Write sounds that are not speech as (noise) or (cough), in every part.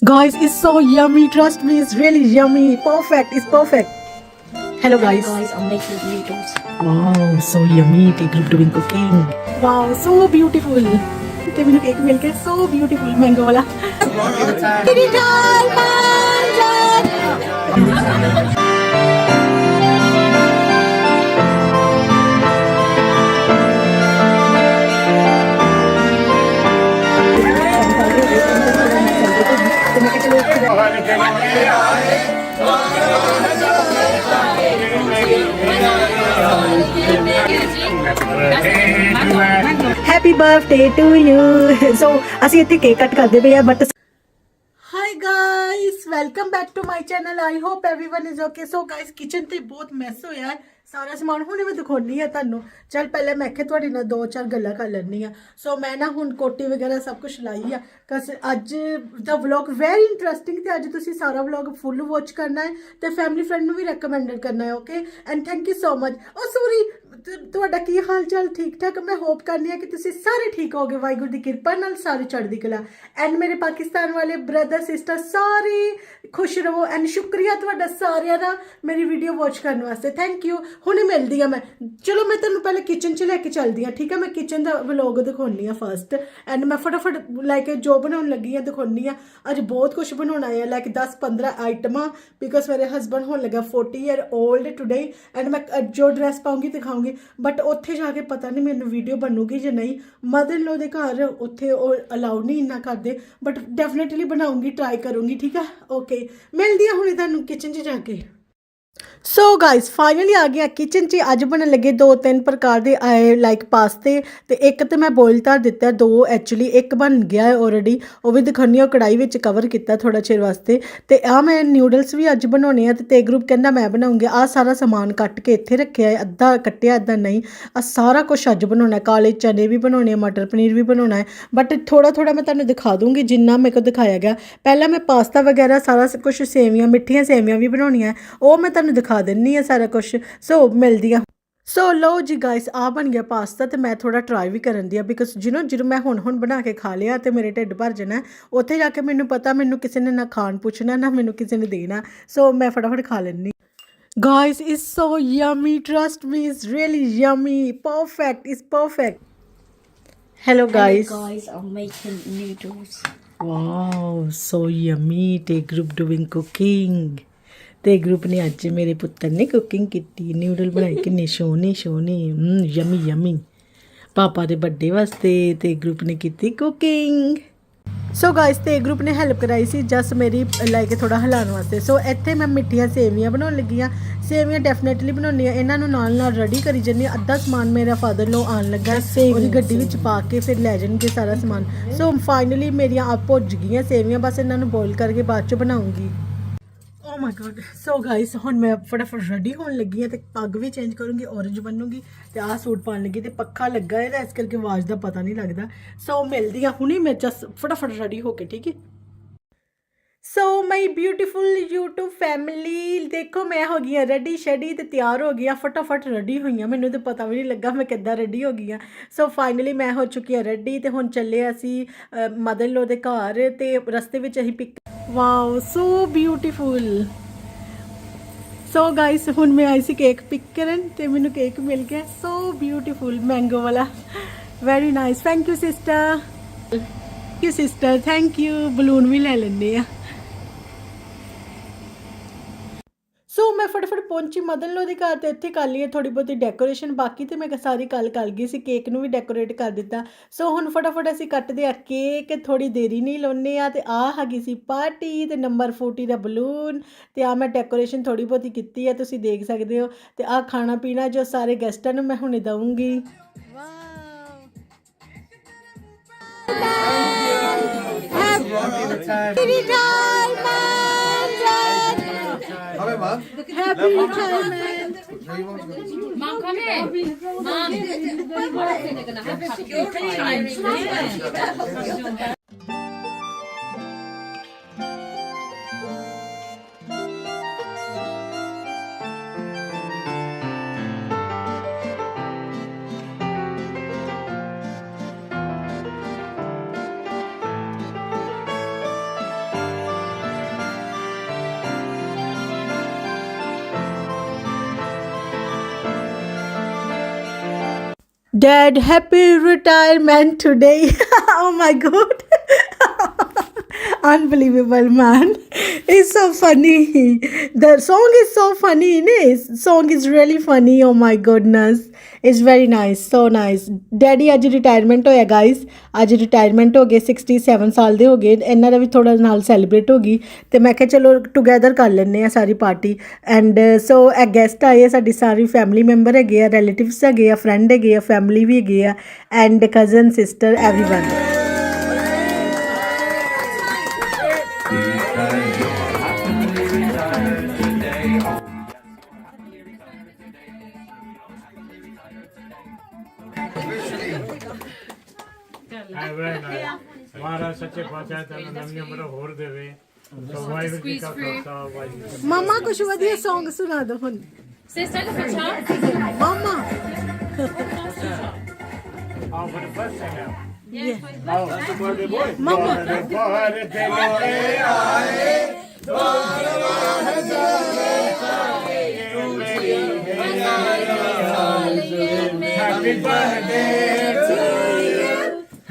Guys, it's so yummy. Trust me, it's really yummy. Perfect. It's perfect. Hello, guys. guys, I'm making noodles. Wow, so yummy. Take group doing cooking. Wow, so beautiful. ਤੇ ਮੈਨੂੰ cake ਮਿਲ ਕੇ so beautiful mango ਵਾਲਾ ਕਿਹੜੀ ਟਾਲ happy birthday to you so ਅਸੀਂ ਇੱਥੇ cake ਕੱਟ ਕਰਦੇ ਪਏ ਆ but hi guys welcome back to my channel I hope everyone is okay so guys kitchen ਤੇ ਬਹੁਤ ਮੈਸ ਹੋਇਆ ਹੈ। ਸਾਰਾ ਸਮਾਨ ਹੁਣੇ ਮੈਂ ਦਿਖਾਉਣੀ ਆ ਤੁਹਾਨੂੰ। ਚਲ ਪਹਿਲੇ ਮੈਂ ਕਿ ਤੁਹਾਡੇ ਨਾਲ ਦੋ ਚਾਰ ਗੱਲਾਂ ਕਰ ਲੈਣੀ ਆ ਸੋ ਮੈਂ ਨਾ ਹੁਣ ਕੋਟੀ ਵਗੈਰਾ ਸਭ ਕੁਝ ਲਾਈ ਆ। ਕਸ ਅੱਜ ਦਾ ਵਲੌਗ ਵੈਰੀ ਇੰਟਰਸਟਿੰਗ ਤੇ ਅੱਜ ਤੁਸੀਂ ਸਾਰਾ ਵਲੌਗ ਫੁੱਲ ਵਾਚ ਕਰਨਾ ਹੈ ਤੇ ਫੈਮਿਲੀ ਫਰੈਂਡ ਨੂੰ ਵੀ ਰეკਮੈਂਡਡ ਕਰਨਾ ਹੈ okay and thank you so much ਓ ਸੂਰੀ ਤੁਹਾਡਾ ਕੀ ਹਾਲ ਚਾਲ ਠੀਕ ਠਾਕ ਮੈਂ ਹੋਪ ਕਰਨੀ ਆ ਕਿ ਤੁਸੀਂ ਸਾਰੇ ਠੀਕ ਹੋਗੇ ਵਾਹਿਗੁਰੂ ਦੀ ਕਿਰਪਾ ਨਾਲ ਸਾਰੇ ਚੜ੍ਹਦੀ ਕਲਾ। ਐਂਡ ਮੇਰੇ ਪਾਕਿਸਤਾਨ ਵਾਲੇ ਬ੍ਰਦਰ ਸਿਸਟਰ ਸਾਰੇ ਖੁਸ਼ ਰਹੋ। ਐਂਡ ਸ਼ੁਕਰੀਆ ਤੁਹਾਡਾ ਸਾਰਿਆਂ ਦਾ ਮੇਰੀ ਵੀਡੀਓ ਵਾਚ ਕਰਨ ਵਾਸਤੇ। ਥੈਂਕ ਯੂ ਹੁਣੇ ਮਿਲਦੀ ਆ ਮੈਂ। ਚਲੋ, ਮੈਂ ਤੁਹਾਨੂੰ ਪਹਿਲੇ ਕਿਚਨ 'ਚ ਲੈ ਕੇ ਚੱਲਦੀ ਆ ਠੀਕ ਹੈ? ਮੈਂ ਕਿਚਨ ਦਾ ਵਲੌਗ ਦਿਖਾਉਣੀ ਆ ਫਰਸਟ ਐਂਡ ਮੈਂ ਫਟਾਫਟ ਲਾਈਕ ਜੋ ਬਣਾਉਣ ਲੱਗੀ ਆ ਦਿਖਾਉਣੀ ਆ ਅੱਜ ਬਹੁਤ ਕੁਝ ਬਣਾਉਣਾ ਹੈ। ਲਾਈਕ 10 15 ਆਈਟਮਾਂ ਬਿਕਾਜ਼ ਮੇਰੇ ਹਸਬੰਡ ਹੋਣ ਲੱਗਾ 40 ਇਅਰ 올ਡ ਟੁਡੇ ਐਂਡ ਮੈਂ ਜੋ ਡਰੈਸ ਪਾਉਂਗੀ, ਦਿਖਾਉਂਗੀ। ਬਟ ਉੱਥੇ ਜਾ ਕੇ ਪਤਾ ਨਹੀਂ ਮੈਨੂੰ ਵੀਡੀਓ ਬਣੂਗੀ ਜਾਂ ਨਹੀਂ। ਮਦਰ ਲੋ ਦੇ ਘਰ ਉੱਥੇ ਉਹ ਅਲਾਉ ਨਹੀਂ ਇੰਨਾ ਕਰਦੇ। ਬਟ ਡੈਫੀਨਿਟਲੀ ਬਣਾਉਂਗੀ ਟਰਾਈ ਕਰੂੰਗੀ, ਠੀਕ ਆ? ਓਕੇ ਮਿਲਦੀ ਆ ਹੁਣੇ ਤੁਹਾਨੂੰ ਕਿਚਨ 'ਚ ਜਾ ਕੇ। ਸੋ ਗਾਇਸ ਫਾਈਨਲੀ ਆ ਗਿਆ ਕਿਚਨ 'ਚ ਅੱਜ ਬਣਨ ਲੱਗੇ ਦੋ ਤਿੰਨ ਪ੍ਰਕਾਰ ਦੇ, ਆਏ ਲਾਈਕ ਪਾਸਤੇ ਤੇ ਇੱਕ ਤੇ ਮੈਂ ਬੋਇਲ ਧਰ ਦਿੱਤਾ, ਦੋ ਐਕਚੁਅਲੀ ਇੱਕ ਬਣ ਗਿਆ ਹੈ ਆਲਰੇਡੀ ਉਹ ਵੀ ਦਿਖਾਉਣੀ ਆ ਉਹ ਕੜਾਈ ਵਿੱਚ ਕਵਰ ਕੀਤਾ ਥੋੜਾ ਚਿਰ ਵਾਸਤੇ। ਤੇ ਆ ਮੈਂ ਨਿਊਡਲਸ ਵੀ ਅੱਜ ਬਣਾਉਣੇ ਆ ਤੇ ਤੇ ਗਰੁੱਪ ਕਹਿੰਦਾ ਮੈਂ ਬਣਾਉਂਗੀ। ਆ ਸਾਰਾ ਸਮਾਨ ਕੱਟ ਕੇ ਇੱਥੇ ਰੱਖਿਆ ਹੈ, ਅੱਧਾ ਕੱਟਿਆ, ਅੱਧਾ ਨਹੀਂ। ਆ ਸਾਰਾ ਕੁਝ ਅੱਜ ਬਣਾਉਣਾ ਕਾਲੇ ਚਨੇ ਵੀ ਬਣਾਉਣੇ ਆ, ਮਟਰ ਪਨੀਰ ਵੀ ਬਣਾਉਣਾ ਹੈ। ਬਟ ਥੋੜਾ ਥੋੜਾ ਮੈਂ ਤੁਹਾਨੂੰ ਦਿਖਾ ਦੂੰਗੀ, ਜਿੰਨਾ ਮੇਰੇ ਕੋਲ ਦਿਖਾਇਆ ਗਿਆ। ਪਹਿਲਾਂ ਮੈਂ ਪਾਸਤਾ ਵਗੈਰਾ ਸਾਰਾ ਕੁਝ ਸੇਵੀਆਂ, ਮਿੱਠੀਆਂ ਸੇਵੀਆਂ ਵੀ ਬਣਾਉਣੀਆਂ। ਉਹ ਮੈਂ ਤੁਹਾਨੂੰ ਦਿਖਾ ਦਿੰਨੀ ਆ ਸਾਰਾ ਕੁਝ ਸੋ ਮਿਲਦੀ ਆ ਸੋ ਲੋ ਜੀ ਗਾਇਸ ਆ ਬਣ ਗਿਆ ਪਾਸਤਾ ਤੇ ਮੈਂ ਥੋੜਾ ਟਰਾਈ ਵੀ ਕਰਨ ਦੀ ਆ ਬਿਕਾਜ਼ ਜਿਹਨੂੰ ਜਦੋਂ ਮੈਂ ਹੁਣ ਹੁਣ ਬਣਾ ਕੇ ਖਾ ਲਿਆ ਤੇ ਮੇਰੇ ਢਿੱਡ ਭਰ ਜਾਣਾ ਉੱਥੇ ਜਾ ਕੇ ਮੈਨੂੰ ਪਤਾ ਮੈਨੂੰ ਕਿਸੇ ਨੇ ਨਾ ਖਾਣ ਪੁੱਛਣਾ ਨਾ ਮੈਨੂੰ ਕਿਸੇ ਨੇ ਦੇਣਾ ਸੋ ਮੈਂ ਫਟਾਫਟ ਖਾ ਲੈਣੀ it's so yummy. Trust me, it's really yummy. Perfect. It's perfect. Hello, guys. Hello guys, I'm making noodles. Wow, so yummy. Te group doing cooking. ਤੇ ਗਰੁੱਪ ਨੇ ਅੱਜ ਮੇਰੇ ਪੁੱਤਰ ਨੇ ਕੁਕਿੰਗ ਕੀਤੀ ਨਿਊਡਲ ਬਣਾਏ ਕਿੰਨੇ ਸੋਹਣੇ ਸੋਹਣੇ ਹਮ ਯਮੀ ਯਮੀ ਪਾਪਾ ਦੇ ਬਰਥਡੇ ਵਾਸਤੇ ਤੇ ਗਰੁੱਪ ਨੇ ਕੀਤੀ ਕੁਕਿੰਗ ਸੋ ਗਾਇਸ ਤੇ ਗਰੁੱਪ ਨੇ ਹੈਲਪ ਕਰਾਈ ਸੀ ਜਸ ਮੇਰੀ ਲਾਈਕ ਥੋੜਾ ਹਲਾਉਣ ਵਾਸਤੇ। ਸੋ ਇੱਥੇ ਮੈਂ ਮਿੱਠੀਆਂ ਸੇਵੀਆਂ ਬਣਾਉਣ ਲੱਗੀ ਆ ਸੇਵੀਆਂ ਡੈਫੀਨਿਟਲੀ ਬਣਾਉਣੀਆਂ ਇਹਨਾਂ ਨੂੰ ਨਾਲ ਨਾਲ ਰੈਡੀ ਕਰੀ ਜੰਨੀ ਅੱਧਾ ਸਮਾਨ ਮੇਰਾ ਫਾਦਰ ਲੋ ਆਣ ਲੱਗਾ ਉਹਦੀ ਗੱਡੀ ਵਿੱਚ ਪਾ ਕੇ ਫਿਰ ਲੈ ਜਾਣਗੇ ਸਾਰਾ ਸਮਾਨ। ਸੋ ਫਾਈਨਲੀ ਮੇਰੀਆਂ ਆਪ ਭੁੱਜ ਗਈਆਂ ਸੇਵੀਆਂ। ਬਸ ਇਹਨਾਂ ਨੂੰ ਬੋਇਲ ਕਰਕੇ ਬਾਅਦ ਚ ਬਣਾਉਂਗੀ। ਓ ਮਾਈ ਗॉड ਸੋ ਗਾਇਸ ਹੁਣ ਮੈਂ ਫਟਾਫਟ ਰੈਡੀ ਹੋਣ ਲੱਗੀ ਹਾਂ ਤੇ ਪੱਗ ਵੀ ਚੇਂਜ ਕਰੂੰਗੀ, orange ਬਣੂਗੀ ਤੇ ਆਹ ਸੂਟ ਪਾਉਣ ਲੱਗੀ ਤੇ ਪੱਖਾ ਲੱਗਾ ਹੈ ਤਾਂ ਇਸ ਕਰਕੇ ਆਵਾਜ਼ ਦਾ ਪਤਾ ਨਹੀਂ ਲੱਗਦਾ। ਸੋ ਮਿਲਦੀ ਆ ਹੁਣੀ, ਮੈਂ ਜਸ ਫਟਾਫਟ ਰੈਡੀ ਹੋ ਕੇ, ਠੀਕ ਹੈ? So my beautiful YouTube family ਦੇਖੋ ਮੈਂ ਹੋ ਗਈ ਹਾਂ ਰੈਡੀ ਸ਼ੈਡੀ ਤੇ ਤਿਆਰ ਹੋ ਗਈ ਹਾਂ, ਫਟਾਫਟ ਰੈਡੀ ਹੋਈ ਹਾਂ। ਮੈਨੂੰ ਤਾਂ ਪਤਾ ਵੀ ਨਹੀਂ ਲੱਗਾ ਮੈਂ ਕਿੱਦਾਂ ਰੈਡੀ ਹੋ ਗਈ ਹਾਂ। ਸੋ ਫਾਈਨਲੀ ਮੈਂ ਹੋ ਚੁੱਕੀ ਹਾਂ ਰੈਡੀ ਤੇ ਹੁਣ ਚੱਲੇ ਅਸੀਂ ਮਦਰ ਲੋ ਦੇ ਘਰ ਤੇ ਰਸਤੇ ਵਿੱਚ ਅਸੀਂ pick wow so beautiful so guys ਹੁਣ ਮੈਂ ਆਈ ਸੀ ਕੇਕ ਪਿਕ ਕਰਨ ਤੇ ਮੈਨੂੰ ਕੇਕ ਮਿਲ ਗਿਆ। ਸੋ ਬਿਊਟੀਫੁਲ ਮੈਂਗੋ ਵਾਲਾ। Very nice thank you sister thank you sister thank you balloon ਵੀ ਲੈ ਲੈਣੇ ਆ। ਸੋ ਮੈਂ ਫਟਾਫਟ ਪਹੁੰਚੀ ਮਦਨ ਲੋ ਦੇ ਘਰ ਤੇ ਇੱਥੇ ਕਰ ਲਈ ਥੋੜੀ ਬਹੁਤੀ ਡੈਕੋਰੇਸ਼ਨ ਬਾਕੀ ਤੇ ਮੈਂ ਸਾਰੀ ਕੱਲ ਕਰ ਗਈ ਸੀ ਕੇਕ ਨੂੰ ਵੀ ਡੈਕੋਰੇਟ ਕਰ ਦਿੱਤਾ। ਸੋ ਹੁਣ ਫਟਾਫਟ ਅਸੀਂ ਕੱਟਦੇ ਆ ਕੇਕ ਥੋੜੀ ਦੇਰੀ ਨਹੀਂ ਲਾਉਨੇ ਆ। ਤੇ ਆ ਹੈਗੀ ਸੀ ਪਾਰਟੀ ਤੇ ਨੰਬਰ 40 ਦਾ ਬਲੂਨ ਤੇ ਆ ਮੈਂ ਡੈਕੋਰੇਸ਼ਨ ਥੋੜੀ ਬਹੁਤੀ ਕੀਤੀ ਹੈ ਤੁਸੀਂ ਦੇਖ ਸਕਦੇ ਹੋ। ਤੇ ਆ ਖਾਣਾ ਪੀਣਾ ਜੋ ਸਾਰੇ ਗੈਸਟਾਂ ਨੂੰ ਮੈਂ ਹੁਣੇ ਦਊਂਗੀ। ਹੈਪੀ ਰਿਟਾਇਰਮੈਂਟ মাখানে Dad, happy retirement today. (laughs) oh my god. (laughs) Unbelievable, man it's so funny. The song is so funny this song is really funny. Oh my goodness. It's very nice. So nice. Daddy aaj retirement hoya guys. Aaj retirement ho gaye 67 saal de ho gaye. Inna da thoda naal celebrate hogi te main keh chalo together Call lenne ha sari party. And uh, so a guest aaye saadi sari family member hage ha relatives hage ha friend hage ha family vi hage ha and cousin sister everyone. ਹੈ ਵੈਰੀ ਮਹਾਰਾਜ ਸੱਚੇ ਪਾਤਸ਼ਾਹ ਤੈਨੂੰ ਨਵੀਂ ਉਮਰ ਹੋਰ ਦੇਵੇ ਸੋ ਵਾਹਿਗੁਰੂ ਜੀ ਕਾ ਖਾਲਸਾ ਵਾਹਿਗੁਰੂ ਜੀ ਕੀ ਮਮਾ ਕੁਝ ਵਧੀਆ Song ਸੁਣਾ ਦਿਓ ਹੁਣ look at Charles. ਮਮਾ ਫਤਿਹ। ਆਓ for the first thing now. Yes, ਆਓ that's a birthday boy mama birthday boy Happy birthday to you.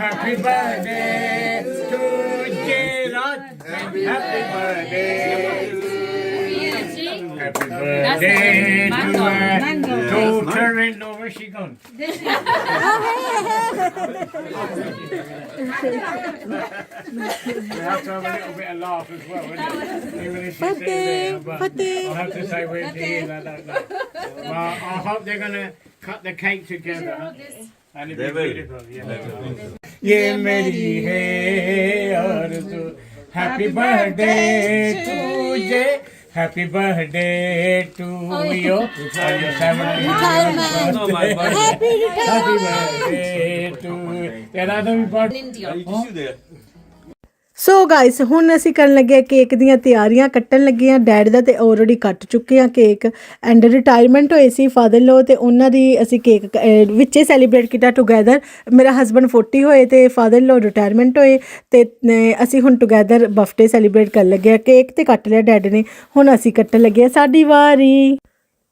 Happy birthday to Gerard. Happy birthday. Happy birthday to mango. her. Mango. To Terry, no, where's she gone? We have to have a little bit of laugh as well, wouldn't it? Even if she's sitting there, but I'll have to say wait to hear that. that, that. Well, I hope they're gonna cut the cake together. And it'll be beautiful. Yeah. ये मेरी है आरज़ू happy birthday तुझे ये happy birthday to you happy birthday to तेरा तो भी birthday ਸੋ guys ਹੁਣ ਅਸੀਂ ਕਰਨ ਲੱਗੇ ਆ ਕੇਕ ਦੀਆਂ ਤਿਆਰੀਆਂ। ਕੱਟਣ ਲੱਗੇ ਆ ਡੈਡ ਦਾ ਤੇ ਆਲਰੇਡੀ ਕੱਟ ਚੁੱਕੇ ਆ ਕੇਕ। ਐਂਡ ਰਿਟਾਇਰਮੈਂਟ ਹੋਏ ਸੀ ਫਾਦਰ ਲੋ ਤੇ ਉਹਨਾਂ ਦੀ ਅਸੀਂ ਕੇਕ ਕ- ਅਹ, ਵਿੱਚੇ ਸੈਲੀਬ੍ਰੇਟ ਕੀਤਾ ਟੁਗੇਦਰ ਮੇਰਾ ਹਸਬੰਡ 40 ਹੋਏ ਤੇ ਫਾਦਰ ਲੋ ਰਿਟਾਇਰਮੈਂਟ ਹੋਏ ਤੇ ਅਸੀਂ ਹੁਣ ਟੁਗੇਦਰ ਬਰਥਡੇ ਸੈਲੀਬ੍ਰੇਟ ਕਰਨ ਲੱਗੇ ਆ ਕੇਕ ਤੇ ਕੱਟ ਲਿਆ ਡੈਡ ਨੇ। ਹੁਣ ਅਸੀਂ ਕੱਟਣ ਲੱਗੇ ਆ ਸਾਡੀ ਵਾਰੀ।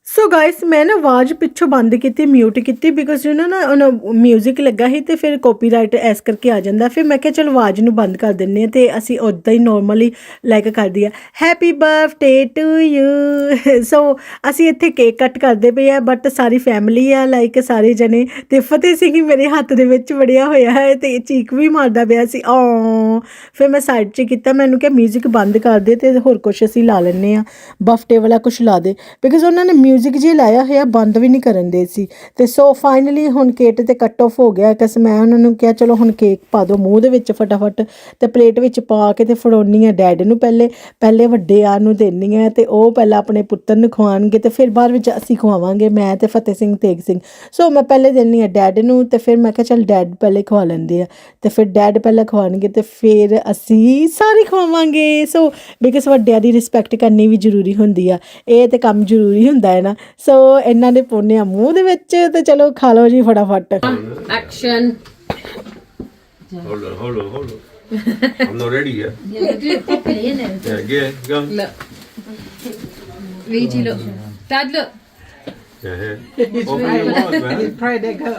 ਸੋ ਗਾਇਸ ਮੈਂ ਨਾ ਆਵਾਜ਼ ਪਿੱਛੋਂ ਬੰਦ ਕੀਤੀ ਮਿਊਟ ਕੀਤੀ ਬਿਕੋਜ਼ ਯੂ نو ਨਾ ਉਹ 뮤직 ਲੱਗਾ ਸੀ ਤੇ ਫਿਰ ਕਾਪੀਰਾਈਟ ਐਸ ਕਰਕੇ ਆ ਜਾਂਦਾ ਫਿਰ ਮੈਂ ਕਿਹਾ ਚਲ ਆਵਾਜ਼ ਨੂੰ ਬੰਦ ਕਰ ਦਿੰਨੇ ਆ ਤੇ ਅਸੀਂ ਉਦਾਂ ਹੀ ਨਾਰਮਲੀ ਲਾਈਕ ਕਰਦੀ ਆ happy birthday to you so ਅਸੀਂ ਇੱਥੇ ਕੇਕ ਕੱਟ ਕਰਦੇ ਪਏ ਆ ਬਟ ਸਾਰੀ ਫੈਮਿਲੀ ਆ ਲਾਈਕ ਸਾਰੇ ਜਣੇ ਤੇ ਫਤਿਹ ਸਿੰਘ ਹੀ ਮੇਰੇ ਹੱਥ ਦੇ ਵਿੱਚ ਵੜਿਆ ਹੋਇਆ ਹੈ ਤੇ ਇਹ ਚੀਕ ਵੀ ਮਾਰਦਾ ਪਿਆ ਸੀ ਓ ਫਿਰ ਮੈਂ ਸਾਈਡ 'ਚ ਕੀਤਾ ਮੈਨੂੰ ਕਿਹਾ 뮤직 ਬੰਦ ਕਰ ਦੇ ਤੇ ਹੋਰ ਕੁਝ ਅਸੀਂ ਲਾ ਲੈਨੇ ਆ ਬਫਟੇ ਵਾਲਾ ਕੁਝ ਲਾ ਦੇ ਬਿਕਾਜ਼ ਉਹਨਾਂ ਨੇ 뮤직 ਜੀ ਲਾਇਆ ਹੋਇਆ ਬੰਦ ਵੀ ਨਹੀਂ ਕਰਨ ਦੇ ਸੀ। ਤੇ ਸੋ ਫਾਈਨਲੀ ਹੁਣ ਕੇਟ ਤੇ ਕੱਟ ਆਫ ਹੋ ਗਿਆ ਕਿਸ ਮੈਂ ਉਹਨਾਂ ਨੂੰ ਕਿਹਾ, ਚਲੋ ਹੁਣ ਕੇਕ ਪਾ ਦਿਓ ਮੂੰਹ ਦੇ ਵਿੱਚ ਫਟਾਫਟ ਤੇ ਪਲੇਟ ਵਿੱਚ ਪਾ ਕੇ ਤੇ ਫੜਾਉਣੀ ਆ ਡੈਡ ਨੂੰ ਪਹਿਲੇ ਪਹਿਲੇ ਵੱਡੇ ਆ ਨੂੰ ਦੇਣੀ ਆ ਤੇ ਉਹ ਪਹਿਲਾਂ ਆਪਣੇ ਪੁੱਤਰ ਨੂੰ ਖਵਾਉਣਗੇ ਤੇ ਫਿਰ ਬਾਅਦ ਵਿੱਚ ਅਸੀਂ ਖਵਾਵਾਂਗੇ, ਮੈਂ ਤੇ ਫਤਿਹ ਸਿੰਘ, ਤੇਗ ਸਿੰਘ। ਸੋ ਮੈਂ ਪਹਿਲੇ ਦੇਣੀ ਆ ਡੈਡ ਨੂੰ ਤੇ ਫਿਰ ਮੈਂ ਕਿਹਾ, ਚਲ ਡੈਡ ਪਹਿਲੇ ਖਵਾ ਲੈਂਦੇ ਆ। ਤੇ ਫਿਰ ਡੈਡ ਪਹਿਲਾਂ ਖਵਾਉਣਗੇ ਤੇ ਫਿਰ ਅਸੀਂ ਸਾਰੇ ਖਵਾਵਾਂਗੇ। ਸੋ ਬਿਕਾਜ਼ ਵੱਡਿਆਂ ਦੀ ਰਿਸਪੈਕਟ ਕਰਨੀ ਵੀ ਜ਼ਰੂਰੀ ਹੁੰਦੀ ਆ। ਇਹ ਤੇ ਕੰਮ ਜ਼ਰੂਰੀ ਹੁੰਦਾ ਹੈ ਨਾ ਸੋ ਇਹਨਾਂ ਨੇ ਪਾਉਂਦੇ ਆ ਮੂੰਹ ਦੇ ਵਿੱਚ ਤੇ ਚਲੋ ਖਾ ਲਓ ਜੀ ਫਟਾਫਟ Action. Hold on, hold on, hold on. I'm not ready yet. Yeah, get go. Look. Viji, look. Dad, look. Yeah, yeah. Open your mouth, man.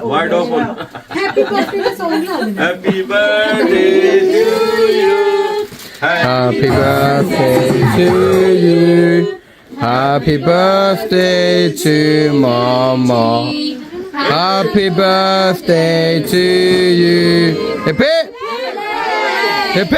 Wide open. Happy birthday the song ਲਾ ਦੇਣਾ Happy birthday to you. Happy birthday to you. Happy birthday to Mama. Happy birthday to you. Hip hip. Hip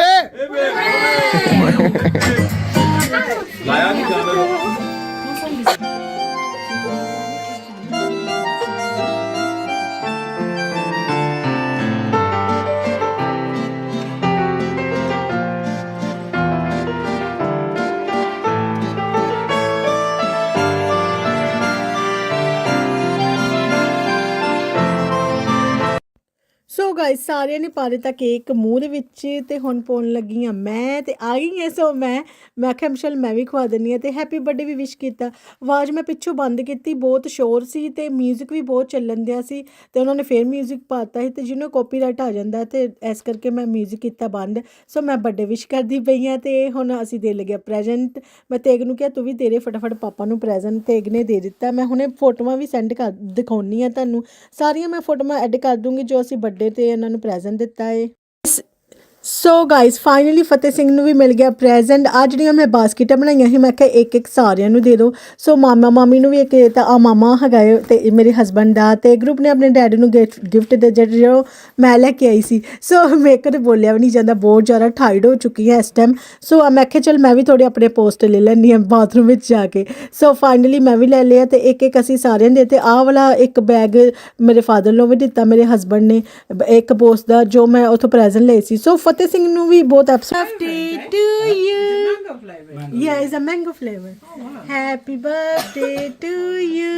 ਸਾਰਿਆਂ ਨੇ ਪਾ ਦਿੱਤਾ cake ਮੂੰਹ ਦੇ ਵਿੱਚ ਤੇ ਹੁਣ ਪਾਉਣ ਲੱਗੀ ਆ ਮੈਂ ਤੇ ਆ ਗਈ ਐ ਸੋ ਮੈਂ ਮੈਂ ਕਿਹਾ ਚਲ ਮੈਂ ਵੀ ਖਵਾ ਦਿੰਨੀ ਆ ਤੇ ਹੈਪੀ ਬਰਥਡੇ ਵੀ ਵਿਸ਼ ਕੀਤਾ ਆਵਾਜ਼ ਮੈਂ ਪਿੱਛੋਂ ਬੰਦ ਕੀਤੀ ਬਹੁਤ ਸ਼ੋਰ ਸੀ ਤੇ 뮤직 ਵੀ ਬਹੁਤ ਚੱਲਣ ਦਿਆ ਸੀ ਤੇ ਉਹਨਾਂ ਨੇ ਫੇਰ 뮤직 ਪਾਤਾ ਸੀ ਤੇ ਜਿਹਨੂੰ ਕਾਪੀਰਾਈਟ ਆ ਜਾਂਦਾ ਤੇ ਇਸ ਕਰਕੇ ਮੈਂ 뮤직 ਕੀਤਾ ਬੰਦ ਸੋ ਮੈਂ ਬਰਥਡੇ ਵਿਸ਼ ਕਰਦੀ ਪਈ ਆ ਤੇ ਹੁਣ ਅਸੀਂ ਦੇ ਲਗਿਆ ਪ੍ਰੈਜ਼ੈਂਟ ਮੈਂ ਤੇਗ ਨੂੰ ਕਿਹਾ ਤੂੰ ਵੀ ਤੇਰੇ ਫਟਾਫਟ ਪਾਪਾ ਨੂੰ ਪ੍ਰੈਜ਼ੈਂਟ ਤੇਗ ਨੇ ਦੇ ਦਿੱਤਾ ਮੈਂ ਹੁਣੇ ਫੋਟੋਆਂ ਵੀ ਸੈਂਡ ਕਰ ਦਿਖਾਉਣੀ ਆ ਤੁਹਾਨੂੰ ਸਾਰੀਆਂ ਮੈਂ ਫੋਟੋਆਂ ਐਡ ਕਰ ਦੂੰਗੀ ਜੋ ਅਸੀਂ ਬਰਥਡੇ ਤੇ ਇਹਨਾਂ ਨੂੰ ਪ੍ਰੈਜ਼ੈਂਟ ਦਿੱਤਾ ਹੈ ਸੋ ਗਾਇਸ ਫਾਈਨਲੀ ਫਤਿਹ ਸਿੰਘ ਨੂੰ ਵੀ ਮਿਲ ਗਿਆ ਪ੍ਰੈਜ਼ੈਂਟ ਆ ਜਿਹੜੀਆਂ ਮੈਂ ਬਾਸਕਟਾਂ ਬਣਾਈਆਂ ਸੀ, ਮੈਂ ਕਿਹਾ ਇੱਕ ਇੱਕ ਸਾਰਿਆਂ ਨੂੰ ਦੇ ਦਿਓ। ਸੋ ਮਾਮਾ ਮਾਮੀ ਨੂੰ ਵੀ ਇੱਕ ਤਾਂ ਆ ਮਾਮਾ ਹੈਗਾ ਏ ਤੇ ਮੇਰੇ ਹਸਬੰਡ ਦਾ ਤੇ ਗਰੁੱਪ ਨੇ ਆਪਣੇ ਡੈਡੀ ਨੂੰ ਗਿਫਟ ਦੇ ਜਿਹੜਾ ਮੈਂ ਲੈ ਕੇ ਆਈ ਸੀ। ਸੋ ਮੇਰੇ ਕੋਲ ਬੋਲਿਆ ਵੀ ਨਹੀਂ ਜਾਂਦਾ, ਬਹੁਤ ਜ਼ਿਆਦਾ ਠਾਈਡ ਹੋ ਚੁੱਕੀ ਹੈ ਇਸ ਟਾਈਮ ਸੋ ਮੈਂ ਕਿਹਾ ਚਲ ਮੈਂ ਵੀ ਥੋੜੇ ਆਪਣੇ ਪੋਸਟ ਲੈ ਲੈਂਦੀ ਹਾਂ ਬਾਥਰੂਮ ਵਿੱਚ ਜਾ ਕੇ। ਸੋ ਫਾਈਨਲੀ ਮੈਂ ਵੀ ਲੈ ਲਿਆ ਤੇ ਇੱਕ ਇੱਕ ਅਸੀਂ ਸਾਰਿਆਂ ਦੇ ਤੇ ਆਹ ਵਾਲਾ ਇੱਕ ਬੈਗ ਮੇਰੇ ਫਾਦਰ ਨੂੰ ਵੀ ਦਿੱਤਾ, ਮੇਰੇ ਹਸਬੰਡ ਨੇ। ਇੱਕ ਪੋਸਟ ਦਾ ਜੋ ਮੈਂ ਉਥੋਂ ਪ੍ਰੈਜ਼ੈਂਟ ਲਏ ਸੀ। ਸੋ ਫਤਿਹ ਸਿੰਘ ਨੂੰ ਵੀ ਬਹੁਤ happy to you Yeah, it's a mango flavor. Happy birthday to you.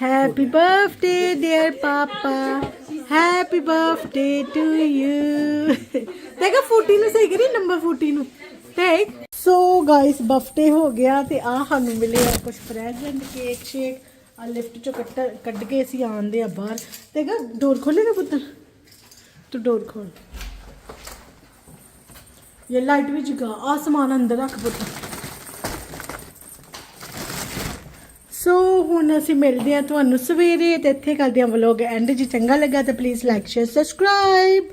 Happy birthday, dear Papa. Happy birthday to you. (laughs) ਦੇਖਾ 14 ਨੂੰ ਸਹੀ ਕਰੀ ਨੰਬਰ 14 ਨੂੰ। ਠੀਕ ਸੋ ਗਾਇਸ ਬਰਥਡੇ ਹੋ ਗਿਆ ਤੇ ਆ ਸਾਨੂੰ ਮਿਲੇ ਆ ਕੁਝ ਪ੍ਰੈਜ਼ੈਂਟ ਕੇਕ ਸ਼ੇਕ ਆ ਲਿਫਟ ਚੋਂ ਕੱਟ ਕੱਢ ਕੇ ਅਸੀਂ ਆਂਦੇ ਆ ਬਾਹਰ। ਦੇਖਾ ਡੋਰ ਖੋਲੇਗਾ ਪੁੱਤ? ਤੂੰ ਡੋਰ ਖੋਲ। ये लाइट भी जगा आ समान अंदर रख ਪੁੱਤ ਸੋ ਹੁਣ ਅਸੀਂ ਮਿਲਦੇ ਹਾਂ ਤੁਹਾਨੂੰ ਸਵੇਰੇ ਤੇ ਇੱਥੇ ਕਰਦੇ ਹਾਂ ਵਲੋਗ ਐਂਡ ਜੀ ਚੰਗਾ ਲੱਗਾ ਤਾਂ please like share subscribe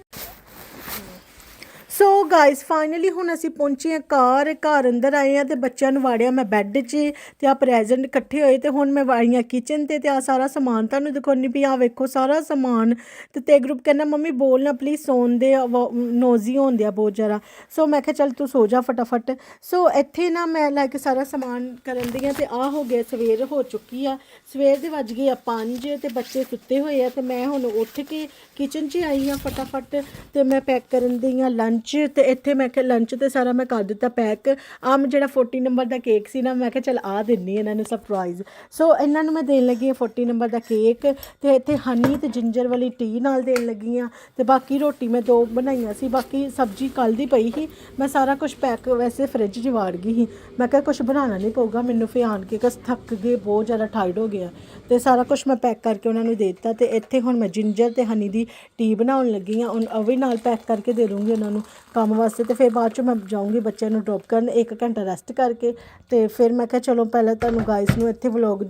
so guys finally ਹੁਣ ਅਸੀਂ ਪਹੁੰਚੇ ਹਾਂ ਘਰ ਘਰ ਅੰਦਰ ਆਏ ਆ ਤੇ ਬੱਚਿਆਂ ਨੂੰ ਵਾੜਿਆ ਮੈਂ ਬੈੱਡ 'ਚ ਤੇ ਆ ਪ੍ਰੈਜ਼ੈਂਟ ਇਕੱਠੇ ਹੋਏ ਤੇ ਹੁਣ ਮੈਂ ਵਾੜੀਆਂ ਕਿਚਨ ਤੇ ਤੇ ਆ ਸਾਰਾ ਸਮਾਨ ਤੁਹਾਨੂੰ ਦਿਖਾਉਣੀ ਵੀ ਆ ਵੇਖੋ ਸਾਰਾ ਸਮਾਨ ਤੇ ਤੇ ਗਰੁੱਪ ਕਹਿੰਦਾ, ਮੰਮੀ, ਬੋਲ ਨਾ ਪਲੀਜ਼ ਸੌਣ ਦੇ ਨੋਜ਼ੀ ਹੁੰਦੇ ਆ ਬਹੁਤ ਜ਼ਿਆਦਾ। ਸੋ ਮੈਂ ਕਿਹਾ, ਚੱਲ ਤੂੰ ਸੋ ਜਾ ਫਟਾਫਟ। ਸੋ ਇੱਥੇ ਨਾ ਮੈਂ ਲੈ ਕੇ ਸਾਰਾ ਸਮਾਨ ਕਰਨ ਦੀ ਆ ਤੇ ਆ ਹੋ ਗਿਆ, ਸਵੇਰ ਹੋ ਚੁੱਕੀ ਆ। ਸਵੇਰ ਦੇ ਵੱਜ ਗਏ ਆ 5 ਤੇ ਬੱਚੇ ਸੁੱਤੇ ਹੋਏ ਆ ਤੇ ਮੈਂ ਹੁਣ ਉੱਠ ਕੇ ਕਿਚਨ 'ਚ ਆਈ ਆ ਫਟਾਫਟ ਤੇ ਮੈਂ ਪੈਕ ਕਰਨ ਦੀ ਲੰਚ ਲੰਚ ਤੇ ਇੱਥੇ ਮੈਂ ਕਿਹਾ ਲੰਚ ਤੇ ਸਾਰਾ ਮੈਂ ਕਰ ਦਿੱਤਾ ਪੈਕ ਆ ਮੈਂ ਜਿਹੜਾ 40 ਨੰਬਰ ਦਾ ਕੇਕ ਸੀ ਨਾ, ਮੈਂ ਕਿਹਾ, ਚੱਲ ਆ ਦਿੰਨੀ ਇਹਨਾਂ ਨੂੰ ਸਰਪ੍ਰਾਈਜ਼ ਸੋ ਇਹਨਾਂ ਨੂੰ ਮੈਂ ਦੇਣ ਲੱਗੀ ਹਾਂ 40 ਨੰਬਰ ਦਾ ਕੇਕ ਤੇ ਇੱਥੇ ਹਨੀ ਤੇ ਜਿੰਜਰ ਵਾਲੀ ਟੀ ਨਾਲ ਦੇਣ ਲੱਗੀ ਆ ਤੇ ਬਾਕੀ ਰੋਟੀ ਮੈਂ ਦੋ ਬਣਾਈਆਂ ਸੀ, ਬਾਕੀ ਸਬਜ਼ੀ ਕੱਲ ਦੀ ਪਈ ਸੀ। ਮੈਂ ਸਾਰਾ ਕੁਝ ਪੈਕ ਵੈਸੇ ਫ੍ਰਿਜ 'ਚ ਵਾੜ ਗਈ ਸੀ। ਮੈਂ ਕਿਹਾ ਕੁਝ ਬਣਾਉਣਾ ਨਹੀਂ ਪਊਗਾ, ਮੈਨੂੰ ਫੇ ਆਣ ਕੇ ਕਸ ਥੱਕ ਗਏ, ਬਹੁਤ ਜ਼ਿਆਦਾ ਟਾਇਰਡ ਹੋ ਗਿਆ ਤੇ ਸਾਰਾ ਕੁਝ ਮੈਂ ਪੈਕ ਕਰਕੇ ਉਹਨਾਂ ਨੂੰ ਦੇ ਦਿੱਤਾ। ਤੇ ਇੱਥੇ ਹੁਣ ਮੈਂ ਜਿੰਜਰ ਤੇ ਹਨੀ ਦੀ ਟੀ ਬਣਾਉਣ ਲੱਗੀ ਆ ਉਹ ਵੀ ਨਾਲ ਪੈਕ ਕਰਕੇ ਦੇ ਦੂੰਗੀ ਉਹਨਾਂ ਨੂੰ। ਕੰਮ ਵਾਸਤੇ ਤੇ ਫਿਰ ਬਾਅਦ ਚ ਮੈਂ ਜਾਊਂਗੀ ਬੱਚਿਆਂ ਨੂੰ ਡ੍ਰੌਪ ਕਰਨ 1 ਘੰਟਾ ਰੈਸਟ ਕਰਕੇ ਤੇ ਫਿਰ ਮੈਂ ਕਿਹਾ ਚਲੋ ਪਹਿਲਾਂ ਤੁਹਾਨੂੰ ਗਾਇਸ ਨੂੰ ਇੱਥੇ ਵਲੌਗ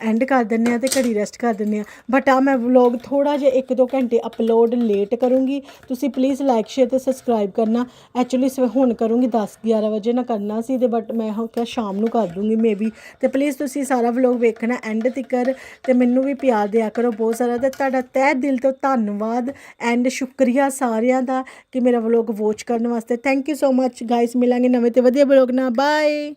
ਐਂਡ ਕਰ ਦਿੰਨੇ ਆ ਤੇ ਘੜੀ ਰੈਸਟ ਕਰ ਦਿੰਨੇ ਆ ਬਟ ਆ ਮੈਂ ਵਲੌਗ ਥੋੜਾ ਜਿਹਾ 1-2 ਘੰਟੇ ਅਪਲੋਡ ਲੇਟ ਕਰੂੰਗੀ। ਤੁਸੀਂ ਪਲੀਜ਼ ਲਾਈਕ ਸ਼ੇਅਰ ਤੇ ਸਬਸਕ੍ਰਾਈਬ ਕਰਨਾ। ਐਕਚੁਅਲੀ ਸਵੇ ਹੁਣ ਕਰੂੰਗੀ 10-11 ਵਜੇ ਨਾ ਕਰਨਾ ਸੀ ਤੇ ਬਟ ਮੈਂ ਹੁਣ ਕਿਹਾ ਸ਼ਾਮ ਨੂੰ ਕਰ ਦੂੰਗੀ ਮੇਬੀ ਤੇ ਪਲੀਜ਼ ਤੁਸੀਂ ਸਾਰਾ ਵਲੌਗ ਵੇਖਣਾ ਐਂਡ ਤੱਕਰ ਤੇ ਮੈਨੂੰ ਵੀ ਪਿਆਰ ਦਿਆ ਕਰੋ ਬਹੁਤ ਸਾਰਾ ਤੇ ਤੁਹਾਡਾ ਤਹਿ ਦਿਲ ਤੋਂ ਧੰਨਵਾਦ। ਐਂਡ ਸ਼ੁਕਰੀਆ ਸਾਰਿਆਂ ਦਾ ਕਿ ਮੇਰਾ ਵਲੌਗ ਵਾਚ ਕਰਨ ਵਾਸਤੇ। Thank you so much guys ਮਿਲਾਂਗੇ ਨਵੇਂ ਤੇ ਵਧੀਆ ਵਲੌਗ ਨਾਲ। ਬਾਏ